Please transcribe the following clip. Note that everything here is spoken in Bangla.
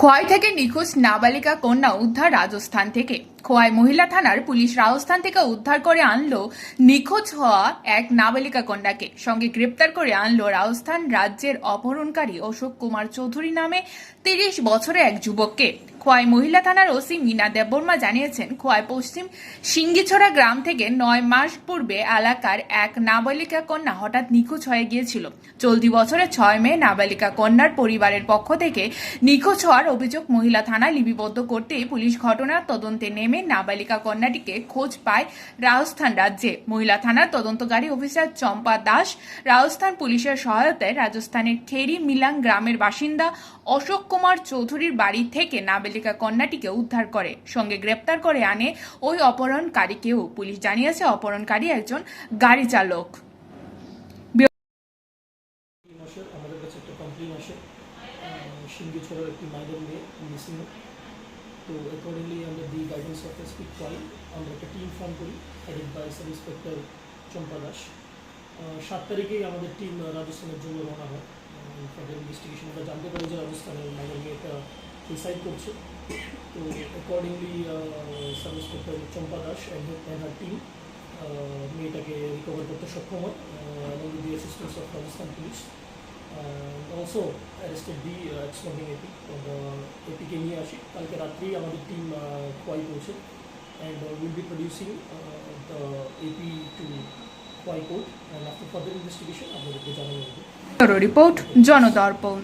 খোয়াই থেকে নিখোঁজ নাবালিকা কন্যা উদ্ধার রাজস্থান থেকে। খোয়াই মহিলা থানার পুলিশ রাজস্থান থেকে উদ্ধার করে আনল নিখোঁজ হওয়া এক নাবালিকা কন্যাকে। সঙ্গে গ্রেপ্তার করে আনল রাজস্থান রাজ্যের অপহরণকারী অশোক কুমার চৌধুরী নামে তিরিশ বছরের এক যুবককে। খোয়াই মহিলা থানার ওসি মিনা দেববর্মা জানিয়েছেন, খোয়াই পশ্চিম সিঙ্গিছড়া গ্রাম থেকে নয় মাস পূর্বে এলাকার এক নাবালিকা কন্যা হঠাৎ নিখোঁজ হয়ে গিয়েছিল। চলতি বছরের ছয় মে নাবালিকা কন্যার পরিবারের পক্ষ থেকে নিখোঁজ হওয়ার অভিযোগ মহিলা থানায় লিপিবদ্ধ করতে পুলিশ ঘটনার তদন্তে নেমে নাবালিকা কন্যাটিকে খোঁজ পায় রাজস্থান রাজ্যে। মহিলা থানার তদন্তকারী অফিসার চম্পা দাস, রাজস্থান পুলিশের সহায়তায় রাজস্থানের খেরি মিলাং গ্রামের বাসিন্দা অশোক কুমার চৌধুরীর বাড়ি থেকে নাবালিকা কন্যাটিকে উদ্ধার করে। সঙ্গে গ্রেপ্তার করে আনে ওই অপহরণকারীকেও। পুলিশ জানিয়েছে অপহরণকারী একজন গাড়ি চালক। মেয়ে তো অ্যাকর্ডিংলি আমরা দি গাইডেন্স পয়েন্ট আমরা একটা টিম ফর্ম করি headed by sub inspector Champa Das. সাত তারিখেই আমাদের টিম রাজস্থানের জন্য রওনা হয়। ইনভেস্টিগেশন আমরা জানতে পারি যে রাজস্থানের মাইনর মেয়েটা সুইসাইড করছে তো accordingly sub inspector Champa Das and her team মেয়েটাকে রিকভার করতে সক্ষম হয় with the assistance of Rajasthan police also arrested the exporting AP APK নিয়ে আসি কালকে রাত্রেই আমাদের টিম খোয়াই পৌঁছে and will be producing the AP to Khowai court and after further investigation আপনাদেরকে জানানো হবে রিপোর্ট জনদর্পণ